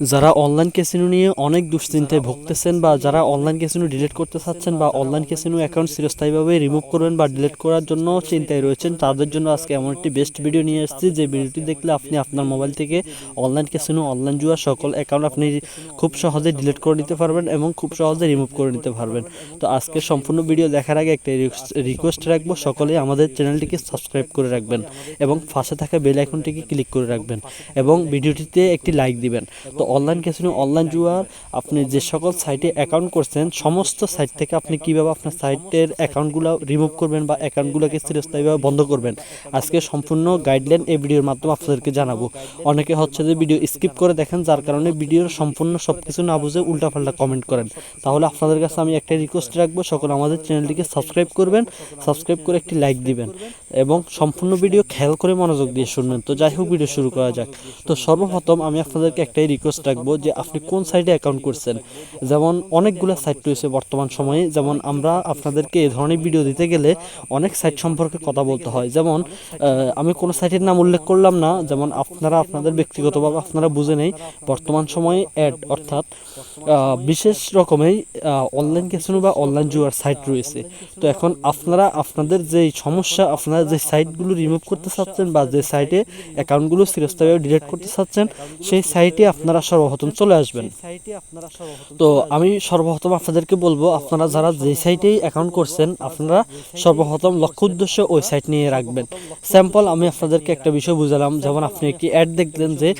যারা online casino নিয়ে অনেক দুশ্চিন্তায় ভুগতেছেন বা যারা অনলাইন ক্যাসিনো ডিলিট করতে চাচ্ছেন বা অনলাইন ক্যাসিনো অ্যাকাউন্ট চিরস্থায়ীভাবে রিমুভ করবেন বা ডিলিট করার জন্য চিন্তায় রয়েছেন, তাদের জন্য আজকে এমন একটি বেস্ট ভিডিও নিয়ে এসেছি। যে ভিডিওটি দেখলে আপনি আপনার মোবাইল থেকে অনলাইন ক্যাসিনো অনলাইন জুয়া সকল অ্যাকাউন্ট আপনি খুব সহজে ডিলিট করে নিতে পারবেন এবং খুব সহজে রিমুভ করে নিতে পারবেন। তো আজকে সম্পূর্ণ ভিডিও দেখার আগে একটা রিকোয়েস্ট রাখব সকলে আমাদের চ্যানেলটিকে সাবস্ক্রাইব করে রাখবেন এবং পাশে থাকা বেল আইকনটিকে ক্লিক করে রাখবেন এবং ভিডিওটিতে একটি লাইক দিবেন। তো অনলাইন ক্যাসিনো অনলাইন জুয়ার আপনি যে সকল সাইটে অ্যাকাউন্ট করছেন, সমস্ত সাইট থেকে আপনি কীভাবে আপনার সাইটের অ্যাকাউন্টগুলো রিমুভ করবেন বা অ্যাকাউন্টগুলোকে চিরস্থায়ীভাবে বন্ধ করবেন? আজকে সম্পূর্ণ গাইডলাইন এই ভিডিওর মাধ্যমে আপনাদেরকে জানাব। অনেকে হচ্ছে যে ভিডিও স্কিপ করে দেখেন, যার কারণে ভিডিওর সম্পূর্ণ সব কিছু না বুঝে উল্টাপাল্টা কমেন্ট করেন। তাহলে আপনাদের কাছে আমি একটা রিকোয়েস্ট রাখব, সকল আমাদের চ্যানেলটিকে সাবস্ক্রাইব করবেন সাবস্ক্রাইব করে একটি লাইক দিবেন এবং সম্পূর্ণ ভিডিও খেয়াল করে মনোযোগ দিয়ে শুনবেন। তো যাই হোক ভিডিও শুরু করা যাক। তো সর্বপ্রথম আমি আপনাদেরকে একটাই রিকোয়েস্ট রাখব যে আপনি কোন সাইটে অ্যাকাউন্ট করছেন। যেমন অনেকগুলো সাইট রয়েছে বর্তমান সময়ে, যেমন আমরা আপনাদেরকে এই ধরনের ভিডিও দিতে গেলে অনেক সাইট সম্পর্কে কথা বলতে হয়। যেমন আমি কোনো সাইটের নাম উল্লেখ করলাম না, যেমন আপনারা আপনাদের ব্যক্তিগতভাবে আপনারা বুঝে নেই, বর্তমান সময়ে অ্যাড অর্থাৎ বিশেষ রকমের অনলাইন ক্যাসিনো বা অনলাইন জুয়ার সাইট রয়েছে। তো এখন আপনারা আপনাদের যে সমস্যা, আপনারা যে সাইটগুলো রিমুভ করতে চাচ্ছেন বা যে সাইটে অ্যাকাউন্টগুলো চিরস্থায়ীভাবে ডিলিট করতে চাচ্ছেন, সেই সাইটে আপনারা সর্বপ্রথম চলে আসবেন। তো আমি সর্বপ্রথম আপনাদেরকে বলব আপনারা যারা যে সাইটেই অ্যাকাউন্ট করছেন আপনারা সর্বপ্রথম লক্ষ্য উদ্দেশ্য ওই সাইট নিয়ে রাখবেন। স্যাম্পল আমি আপনাদেরকে একটা বিষয় বুঝালাম যেমন আপনি একটি অ্যাড দেখলেন যে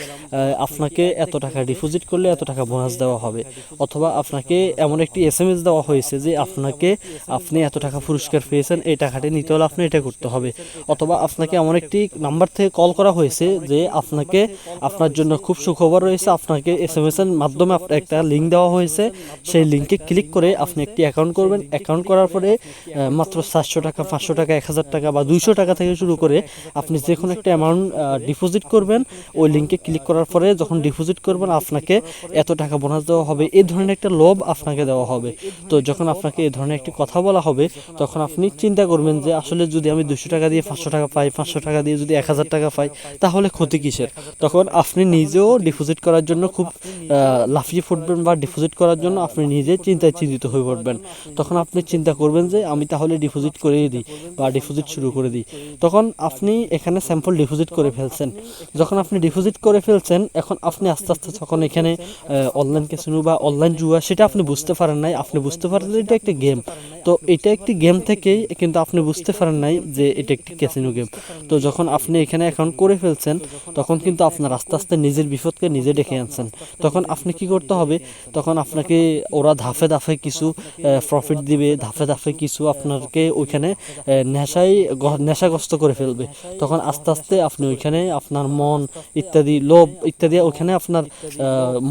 আপনাকে এত টাকা ডিপোজিট করলে এত টাকা বোনাস দেওয়া হবে। অথবা আপনাকে এমন একটি এস এম এস দেওয়া হয়েছে যে আপনাকে আপনি এত টাকা পুরস্কার পেয়েছেন এই টাকাটি নিতে হলে আপনি এটা করতে হবে। অথবা আপনাকে এমন একটি নাম্বার থেকে কল করা হয়েছে যে আপনাকে আপনার জন্য খুব সুখবর রয়েছে আপনাকে এস এম এস এর মাধ্যমে আপনার একটা লিঙ্ক দেওয়া হয়েছে। সেই লিঙ্কে ক্লিক করে আপনি একটি অ্যাকাউন্ট করবেন। অ্যাকাউন্ট করার পরে মাত্র চারশো টাকা, পাঁচশো টাকা, এক হাজার টাকা বা দুইশো টাকা থেকে শুরু করে আপনি যে কোনো একটা অ্যামাউন্ট ডিপোজিট করবেন। ওই লিঙ্কে ক্লিক করার পরে যখন ডিপোজিট করবেন, আপনাকে এত টাকা বোনাস দেওয়া হবে। এই ধরনের একটা লোভ আপনাকে দেওয়া হবে। তো যখন আপনাকে এই ধরনের একটি কথা বলা হবে, তখন আপনি চিন্তা করবেন যে, আসলে যদি আমি দুশো টাকা দিয়ে পাঁচশো টাকা পাই, পাঁচশো টাকা দিয়ে যদি এক হাজার টাকা পাই, তাহলে ক্ষতি কিসের? তখন আপনি নিজেও ডিপোজিট করার জন্য খুব লাফিয়ে ফুটবেন বা ডিপোজিট করার জন্য আপনি নিজে চিন্তায় চিন্তিত হয়ে পড়বেন। তখন আপনি চিন্তা করবেন যে আমি তাহলে ডিপোজিট করে দিই বা ডিপোজিট শুরু করে দিই। তখন আপনি এখানে স্যাম্পল ডিপোজিট করে ফেলছেন। যখন আপনি ডিপোজিট করে ফেলছেন, এখন আপনি আস্তে আস্তে যখন এখানে অনলাইন ক্যাসিনো বা অনলাইন জুয়া, সেটা আপনি বুঝতে পারেন নাই। আপনি বুঝতে পারেন যে এটা একটা গেম তো এটা একটি গেম থেকেই কিন্তু আপনি বুঝতে পারেন নাই যে এটা একটি ক্যাসিনো গেম তো যখন আপনি এখানে অ্যাকাউন্ট করে ফেলছেন, তখন কিন্তু আপনার আস্তে আস্তে নিজের বিপদকে নিজে ডেকে আনছেন। তখন আপনি কি করতে হবে? তখন আপনাকে ওরা ধাপে ধাপে কিছু প্রফিট দিবে, ধাপে ধাপে কিছু আপনাকে ওইখানে নেশায় নেশাগ্রস্ত করে ফেলবে। তখন আস্তে আস্তে আপনি ওইখানে আপনার মন ইত্যাদি, লোভ ইত্যাদি ওইখানে আপনার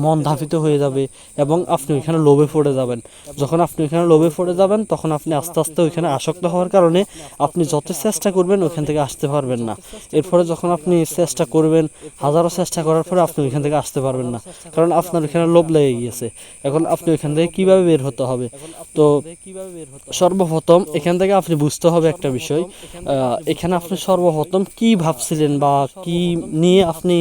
মন ধাপিত হয়ে যাবে এবং আপনি ওইখানে লোভে পড়ে যাবেন। যখন আপনি ওইখানে লোভে পড়ে যাবেন, তখন আপনি আস্তে আস্তে ওইখানে আসক্ত হওয়ার কারণে আপনি যত চেষ্টা করবেন ওইখান থেকে আসতে পারবেন না। এরপরে যখন আপনি চেষ্টা করবেন, হাজারো চেষ্টা করার পরে আপনি ওইখান থেকে আসতে পারবেন না। কারণ আপনার ওইখানে লোভ লেগে গিয়েছে। এখন আপনি ওইখান থেকে কীভাবে বের হতে হবে? তো সর্বপ্রথম এখান থেকে আপনি বুঝতে হবে একটা বিষয় এখানে আপনি সর্বপ্রথম কি ভাবছিলেন বা কি নিয়ে আপনি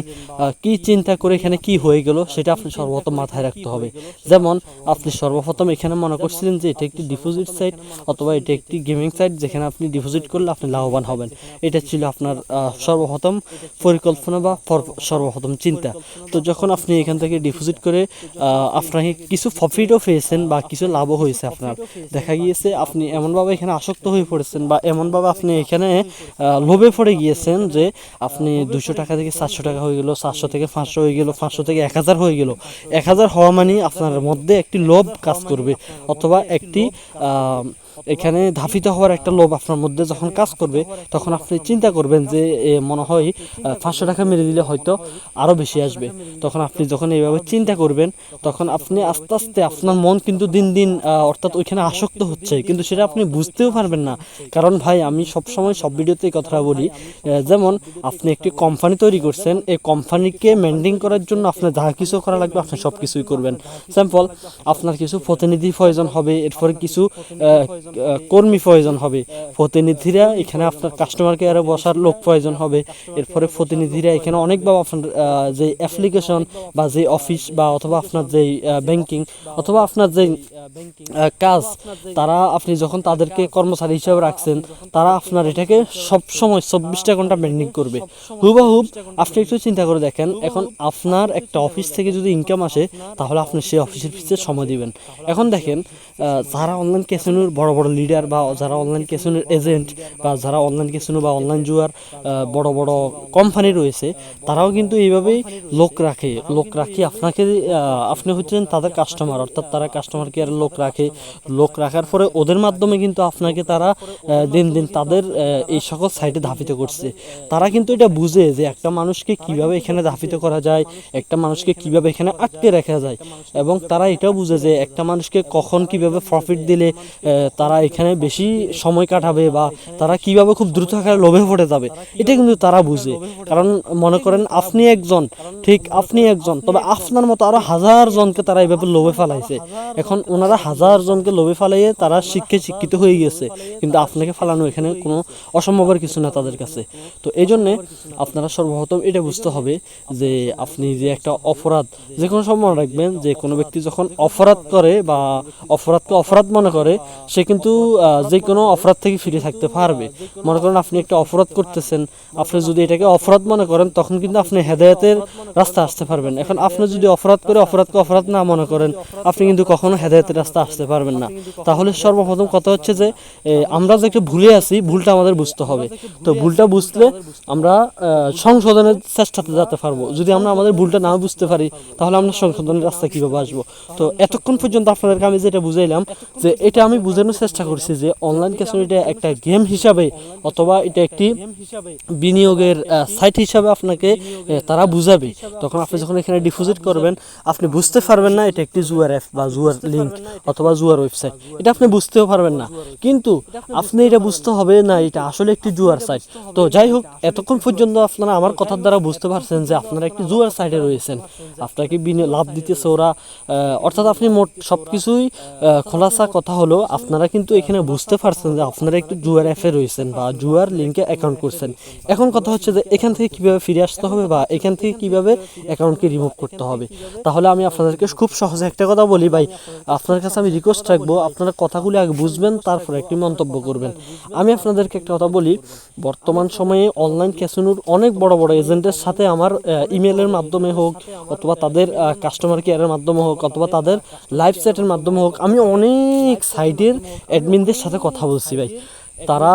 কি চিন্তা করে এখানে কি হয়ে গেল সেটা আপনি সর্বপ্রথম মাথায় রাখতে হবে। যেমন, আপনি সর্বপ্রথম এখানে মনে করছিলেন যে এটা একটি ডিপোজিট সাইট অথবা এটা একটি গেমিং সাইট যেখানে আপনি ডিপোজিট করলে আপনি লাভবান হবেন। এটা ছিল আপনার সর্বপ্রথম পরিকল্পনা বা সর্বপ্রথম চিন্তা। তো যখন আপনি এখান থেকে ডিপোজিট করে আপনাকে কিছু প্রফিটও পেয়েছেন বা কিছু লাভও হয়েছে আপনার। দেখা গিয়েছে আপনি এমনভাবে এখানে আসক্ত হয়ে পড়েছেন বা এমনভাবে আপনি এখানে লোভে পড়ে গিয়েছেন যে আপনি দুশো টাকা থেকে সাতশো টাকা হয়ে গেলো সাতশো থেকে পাঁচশো হয়ে গেলো, পাঁচশো থেকে এক হাজার হয়ে গেলো। এক হাজার হওয়া মানে আপনার মধ্যে একটি লোভ কাজ করবে অথবা একটি um, এখানে ধাপিত হওয়ার একটা লোভ আপনার মধ্যে যখন কাজ করবে, তখন আপনি চিন্তা করবেন যে মনে হয় পাঁচশো টাকা মেরে দিলে হয়তো আরও বেশি আসবে। তখন আপনি যখন এইভাবে চিন্তা করবেন, তখন আপনি আস্তে আস্তে আপনার মন কিন্তু দিন দিন অর্থাৎ ওইখানে আসক্ত হচ্ছে। কিন্তু সেটা আপনি বুঝতেও পারবেন না। কারণ ভাই, আমি সব সময় সব ভিডিওতে এই কথাটা বলি যেমন আপনি একটি কোম্পানি তৈরি করছেন, এই কোম্পানিকে মেনটেন করার জন্য আপনার যা কিছু করা লাগবে, আপনি সব কিছুই করবেন। স্যাম্পল আপনার কিছু প্রতিনিধি প্রয়োজন হবে, এরপরে কিছু কর্মী প্রয়োজন হবে। প্রতিনিধিরা এখানে আপনার কাস্টমার কেয়ারে বসার লোক প্রয়োজন হবে। এরপরে প্রতিনিধিরা এখানে অনেকভাবে আপনার যে অ্যাপ্লিকেশন বা যে অফিস বা অথবা আপনার যে ব্যাংকিং অথবা আপনার যে কাজ তারা আপনি যখন তাদেরকে কর্মচারী হিসেবে রাখছেন তারা আপনার এটাকে সব সময় চব্বিশটা ঘণ্টা মেনটেন করবে। হুবাহুব আপনি একটু চিন্তা করে দেখেন এখন আপনার একটা অফিস থেকে যদি ইনকাম আসে তাহলে আপনি সেই অফিসের পিছিয়ে সময় দিবেন। এখন দেখেন যারা অনলাইন ক্যাসিনোর বড় বড় লিডার বা যারা অনলাইন ক্যাসিনোর এজেন্ট বা যারা অনলাইন ক্যাসিনো বা অনলাইন জুয়ার বড় বড় কোম্পানি রয়েছে তারাও কিন্তু এইভাবেই লোক রাখে। লোক রাখি আপনাকে আপনি হচ্ছেন তাদের কাস্টমার অর্থাৎ তারা কাস্টমার কেয়ারের লোক রাখে। লোক রাখার পরে ওদের মাধ্যমে কিন্তু আপনাকে তারা দিন দিন তাদের এই সকল সাইটে ধাপিত করছে। তারা কিন্তু এটা বুঝে যে একটা মানুষকে কীভাবে এখানে ধাপিত করা যায় একটা মানুষকে কীভাবে এখানে আটকে রাখা যায়। এবং তারা এটাও বুঝে যে একটা মানুষকে কখন কীভাবে প্রফিট দিলে আহ, তারা এখানে বেশি সময় কাটাবে বা তারা কীভাবে খুব দ্রুত আকারে লোভে পড়ে যাবে, এটা কিন্তু তারা বুঝে। কারণ মনে করেন আপনি একজন, ঠিক আপনি একজন, তবে আপনার মতো আরও হাজার জনকে তারা এইভাবে লোভে ফেলাইছে। এখন ওনারা হাজার জনকে লোভে ফেলাইয়ে তারা শিক্ষে শিক্ষিত হয়ে গেছে কিন্তু আপনাকে ফেলানো এখানে কোনো অসম্ভবের কিছু না তাদের কাছে। তো এই জন্যে আপনারা সর্বপ্রথম এটা বুঝতে হবে যে আপনি যে একটা অপরাধ যে কোনো সময় রাখবেন, যে কোনো ব্যক্তি যখন অপরাধ করে বা অপরাধকে অপরাধ মনে করে, সে কিন্তু আহ, যে কোনো অপরাধ থেকে ফিরে থাকতে পারবে। মনে করেন আপনি একটা অপরাধ করতেছেন আপনি যদি এটাকে অপরাধ মনে করেন তখন কিন্তু আপনি হেদায়েতের রাস্তা আসতে পারবেন। এখন আপনি যদি অপরাধ করে অপরাধকে অপরাধ না মনে করেন আপনি কিন্তু কখনো হেদায়েতের রাস্তা আসতে পারবেন না। তাহলে সর্বপ্রথম কথা হচ্ছে যে আমরা যে একটা ভুলে আছি ভুলটা আমাদের বুঝতে হবে। তো ভুলটা বুঝলে আমরা সংশোধনের চেষ্টাতে যেতে পারব। যদি আমরা আমাদের ভুলটা না বুঝতে পারি তাহলে আমরা সংশোধনের রাস্তা কীভাবে আসব? তো এতক্ষণ পর্যন্ত আপনাদেরকে আমি যেটা বুঝাইলাম যে এটা আমি বোঝানোর চেষ্টা করছি যে অনলাইন ক্যাসিনো এটা একটা গেম হিসাবে অথবা এটা একটি বিনিয়োগের সাইট হিসাবে আপনাকে তারা বুঝাবে। তখন আপনি যখন এখানে ডিপোজিট করবেন, আপনি বুঝতে পারবেন না এটা একটি জুয়ার অ্যাপ বা জুয়ার লিঙ্ক অথবা জুয়ার ওয়েবসাইট এটা আপনি বুঝতেও পারবেন না। কিন্তু আপনি এটা বুঝতে হবে না, এটা আসলে একটি জুয়ার সাইট তো যাই হোক, এতক্ষণ পর্যন্ত আপনারা আমার কথার দ্বারা বুঝতে পারছেন যে আপনারা একটি জুয়ার সাইটে রয়েছেন। আপনাকে লাভ দিতেছে ওরা অর্থাৎ আপনি মোট সব কিছুই খোলাসা কথা হলো, আপনারা কিন্তু এখানে বুঝতে পারছেন যে আপনারা একটু জুয়ার অ্যাপে রয়েছেন বা জুয়ার লিঙ্কে অ্যাকাউন্ট করছেন। এখন কথা হচ্ছে যে এখান থেকে কীভাবে ফিরে আসতে হবে বা এখান থেকে কীভাবে অ্যাকাউন্টকে রিমুভ করতে হবে। তাহলে আমি আপনাদেরকে খুব সহজে একটা কথা বলি, ভাই, আপনার কাছে আমি রিকোয়েস্ট রাখব, আপনারা কথাগুলি আগে বুঝবেন, তারপরে একটি মন্তব্য করবেন। আমি আপনাদেরকে একটা কথা বলি, বর্তমান সময়ে অনলাইন ক্যাসিনোর অনেক বড় বড় এজেন্টের সাথে আমার ইমেলের মাধ্যমে হোক অথবা তাদের কাস্টমার কেয়ারের মাধ্যমে হোক অথবা তাদের লাইভ সেটের মাধ্যমে হোক, আমি অনেক সাইটের অ্যাডমিনদের সাথে কথা বলছি ভাই। তারা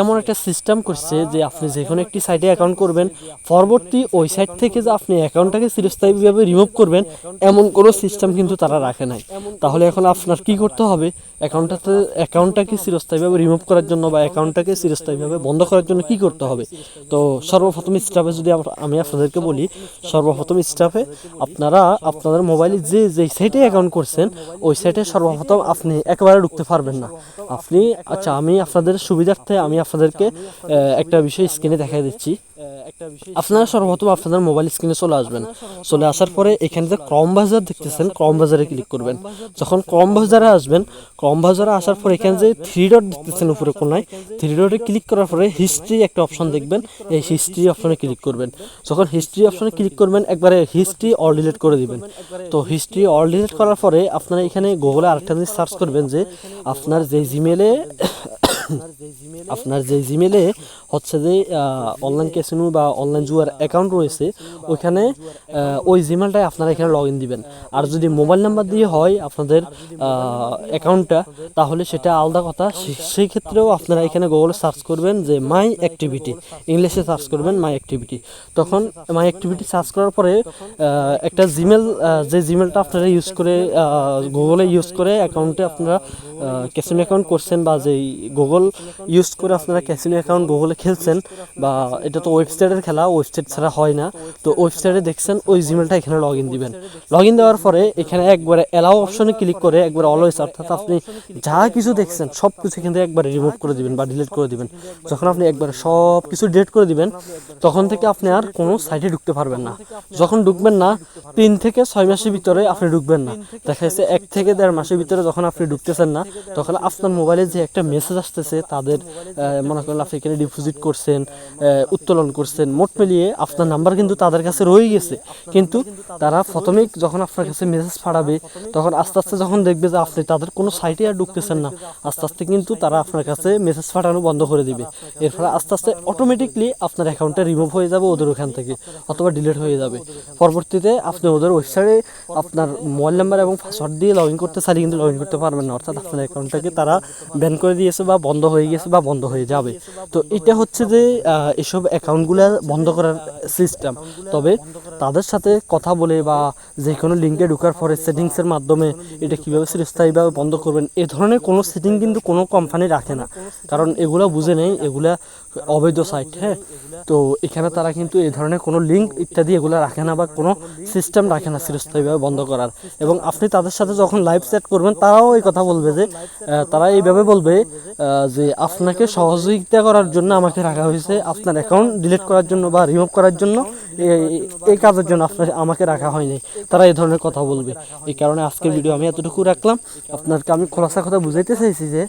এমন একটা সিস্টেম করছে যে আপনি যে কোনো একটি সাইটে অ্যাকাউন্ট করবেন, পরবর্তী ওই সাইট থেকে যে আপনি অ্যাকাউন্টটাকে চিরস্থায়ীভাবে রিমুভ করবেন, এমন কোনো সিস্টেম কিন্তু তারা রাখে নাই। তাহলে এখন আপনার কি করতে হবে? অ্যাকাউন্টটাতে অ্যাকাউন্টটাকে চিরস্থায়ীভাবে রিমুভ করার জন্য বা অ্যাকাউন্টটাকে চিরস্থায়ীভাবে বন্ধ করার জন্য কি করতে হবে? তো সর্বপ্রথম স্টাফে যদি আমি আপনাদেরকে বলি, সর্বপ্রথম স্টাফে আপনারা আপনাদের মোবাইলে যে যে সাইটে অ্যাকাউন্ট করছেন, ওই সাইটে সর্বপ্রথম আপনি একেবারে ঢুকতে পারবেন না। আপনি আচ্ছা আমি আপনাদের সুবিধার্থে আমি আপনাদেরকে একটা বিষয় স্ক্রিনে দেখাই দিচ্ছি। আপনারা সর্বপ্রথম আপনাদের মোবাইল স্ক্রিনে চলে আসবেন। চলে আসার পরে এখানে যে ক্রম বাজার দেখতেছেন ক্রম বাজারে ক্লিক করবেন। যখন ক্রম বাজারে আসবেন ক্রম বাজারে আসার পর এখানে যে থ্রি ডট দেখতেছেন উপরে কোনায় থ্রি ডটে ক্লিক করার পরে হিস্ট্রি একটা অপশন দেখবেন। এই হিস্ট্রি অপশনে ক্লিক করবেন। যখন হিস্ট্রি অপশনে ক্লিক করবেন, একবারে হিস্ট্রি অল ডিলিট করে দিবেন। তো হিস্ট্রি অল ডিলিট করার পরে আপনারা এখানে গুগলে আরেকটা জিনিস সার্চ করবেন যে, আপনার যে জিমেলে আপনার যে জিমেলে হচ্ছে যে অনলাইন ক্যাসিনো বা অনলাইন জুয়ার অ্যাকাউন্ট রয়েছে, ওইখানে ওই জিমেলটাই আপনারা এখানে লগ ইন দিবেন। আর যদি মোবাইল নাম্বার দিয়ে হয় আপনাদের অ্যাকাউন্টটা তাহলে সেটা আলাদা কথা। সেই ক্ষেত্রেও আপনারা এখানে গুগলে সার্চ করবেন যে মাই অ্যাক্টিভিটি ইংলিশে সার্চ করবেন মাই অ্যাক্টিভিটি তখন মাই অ্যাক্টিভিটি সার্চ করার পরে একটা জিমেল যে জিমেলটা আপনারা ইউজ করে গুগলে ইউজ করে অ্যাকাউন্টে আপনারা ক্যাসিনো অ্যাকাউন্ট করছেন বা যেই গুগল ইউজ করে আপনারা ক্যাসিনো অ্যাকাউন্ট গুগলে খেলছেন বা এটা তো ওয়েবসাইটের খেলা, ওয়েবসাইট ছাড়া হয় না। তো ওয়েবসাইটে দেখছেন ওই জিমেলটা এখানে লগ ইন দিবেন। লগ ইন দেওয়ার পরে এখানে একবারে অ্যালাউ অপশনে ক্লিক করে একবার অলওয়েজ অর্থাৎ আপনি যা কিছু দেখছেন সব কিছু এখান থেকে একবারে রিমুভ করে দিবেন বা ডিলিট করে দিবেন। যখন আপনি একবারে সব কিছু ডিলিট করে দিবেন, তখন থেকে আপনি আর কোনো সাইটে ঢুকতে পারবেন না। যখন ঢুকবেন না, তিন থেকে ছয় মাসের ভিতরে আপনি ঢুকবেন না। দেখা যাচ্ছে এক থেকে দেড় মাসের ভিতরে যখন আপনি ঢুকতেছেন না, তখন আপনার মোবাইলে যে একটা মেসেজ আসতেছে, তাদের মনে করেন আপনি এখানে ডিপোজিট করছেন উত্তোলন করছেন, মোট মিলিয়ে আপনার নাম্বার কিন্তু তাদের কাছে রয়ে গেছে। কিন্তু তারা প্রথমেই যখন আপনার কাছে মেসেজ পাঠাবে, তখন আস্তে আস্তে যখন দেখবে যে আপনি তাদের কোনো সাইটে আর ঢুকতেছেন না, আস্তে আস্তে কিন্তু তারা আপনার কাছে মেসেজ পাঠানো বন্ধ করে দিবে। এর ফলে আস্তে আস্তে অটোমেটিকলি আপনার অ্যাকাউন্টটা রিমুভ হয়ে যাবে ওদের ওখান থেকে, অথবা ডিলিট হয়ে যাবে। পরবর্তীতে আপনি ওদের ওয়েবসাইটে আপনার মোবাইল নাম্বার এবং পাসওয়ার্ড দিয়ে লগ ইন করতে চাইলে কিন্তু লগ ইন করতে পারবেন না, অর্থাৎ আপনার অ্যাকাউন্টটাকে তারা ব্যান করে দিয়েছে বা বন্ধ হয়ে গেছে বা বন্ধ হয়ে যাবে। তো এটা হচ্ছে যে এসব অ্যাকাউন্টগুলো বন্ধ করার সিস্টেম তবে তাদের সাথে কথা বলে বা যে কোনো লিঙ্কে ঢোকার পরে সেটিংসের মাধ্যমে এটা কীভাবে চিরস্থায়ীভাবে বন্ধ করবেন, এ ধরনের কোনো সেটিং কিন্তু কোনো কোম্পানি রাখে না। কারণ এগুলা বুঝে নেই, এগুলা অবৈধ সাইট হ্যাঁ? তো এখানে তারা কিন্তু এই ধরনের কোনো লিঙ্ক ইত্যাদি এগুলো রাখে না বা কোনো সিস্টেম রাখে না চিরস্থায়ীভাবে বন্ধ করার। এবং আপনি তাদের সাথে যখন লাইভ সেট করবেন, তারাও এই কথা বলবে যে তারা এইভাবে বলবে যে আপনাকে সহযোগিতা করার জন্য আমাকে রাখা হয়েছে আপনার অ্যাকাউন্ট ডিলিট করার জন্য বা রিমুভ করার জন্য। এই কাজের জন্য আপনার, আমাকে রাখা হয়নি। তারা এই ধরনের কথা বলবে। এই কারণে আজকের ভিডিও আমি এতটুকু রাখলাম। আপনাকে আমি খোলাসা কথা বুঝাইতে চাইছি যে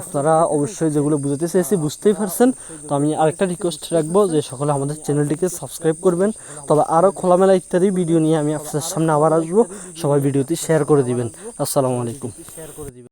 আপনারা অবশ্যই যেগুলো বুঝাতে চাইছি বুঝতেই পারছেন। তো আমি আরেকটা রিকোয়েস্ট রাখব যে, সকলে আমাদের চ্যানেলটিকে সাবস্ক্রাইব করবেন। তবে আরও খোলামেলা ইত্যাদি ভিডিও নিয়ে আমি আপনাদের সামনে আবার আসব। সবাই ভিডিওটি শেয়ার করে দিবেন। আসসালামু আলাইকুম।